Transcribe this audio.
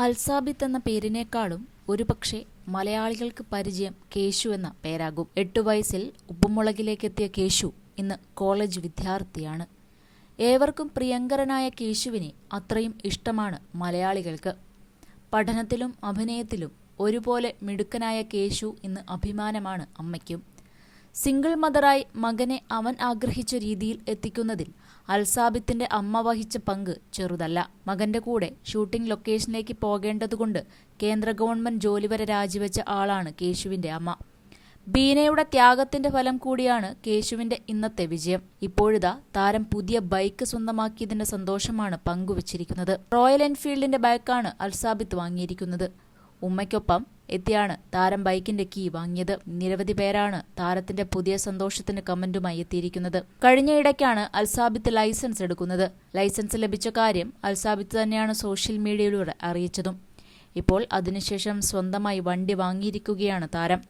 അൽസാബിത്ത് എന്ന പേരിനേക്കാളും ഒരുപക്ഷെ മലയാളികൾക്ക് പരിചയം കേശു എന്ന പേരാകും. എട്ടു വയസ്സിൽ ഉപ്പുമുളകിലേക്കെത്തിയ കേശു ഇന്ന് കോളേജ് വിദ്യാർത്ഥിയാണ്. ഏവർക്കും പ്രിയങ്കരനായ കേശുവിനെ അത്രയും ഇഷ്ടമാണ് മലയാളികൾക്ക്. പഠനത്തിലും അഭിനയത്തിലും ഒരുപോലെ മിടുക്കനായ കേശു ഇന്ന് അഭിമാനമാണ് അമ്മയ്ക്കും. സിംഗിൾ മദറായി മകനെ അവൻ ആഗ്രഹിച്ച രീതിയിൽ എത്തിക്കുന്നതിൽ അൽസാബിത്തിന്റെ അമ്മ വഹിച്ച പങ്ക് ചെറുതല്ല. മകന്റെ കൂടെ ഷൂട്ടിംഗ് ലൊക്കേഷനിലേക്ക് പോകേണ്ടതുകൊണ്ട് കേന്ദ്ര ഗവൺമെന്റ് ജോലി വരെ രാജിവെച്ച ആളാണ് കേശുവിന്റെ അമ്മ. ബീനയുടെ ത്യാഗത്തിന്റെ ഫലം കൂടിയാണ് കേശുവിന്റെ ഇന്നത്തെ വിജയം. ഇപ്പോഴിതാ താരം പുതിയ ബൈക്ക് സ്വന്തമാക്കിയതിന്റെ സന്തോഷമാണ് പങ്കുവച്ചിരിക്കുന്നത്. റോയൽ എൻഫീൽഡിന്റെ ബൈക്കാണ് അൽസാബിത്ത് വാങ്ങിയിരിക്കുന്നത്. ഉമ്മയ്ക്കൊപ്പം എത്തിയാണ് താരം ബൈക്കിന്റെ കീ വാങ്ങിയത്. നിരവധി പേരാണ് താരത്തിന്റെ പുതിയ സന്തോഷത്തിന് കമന്റുമായി എത്തിയിരിക്കുന്നത്. കഴിഞ്ഞയിടയ്ക്കാണ് അൽസാബിത്ത് ലൈസൻസ് എടുക്കുന്നത്. ലൈസൻസ് ലഭിച്ച കാര്യം അൽസാബിത്ത് തന്നെയാണ് സോഷ്യൽ മീഡിയയിലൂടെ അറിയിച്ചതും. ഇപ്പോൾ അതിനുശേഷം സ്വന്തമായി വണ്ടി വാങ്ങിയിരിക്കുകയാണ് താരം.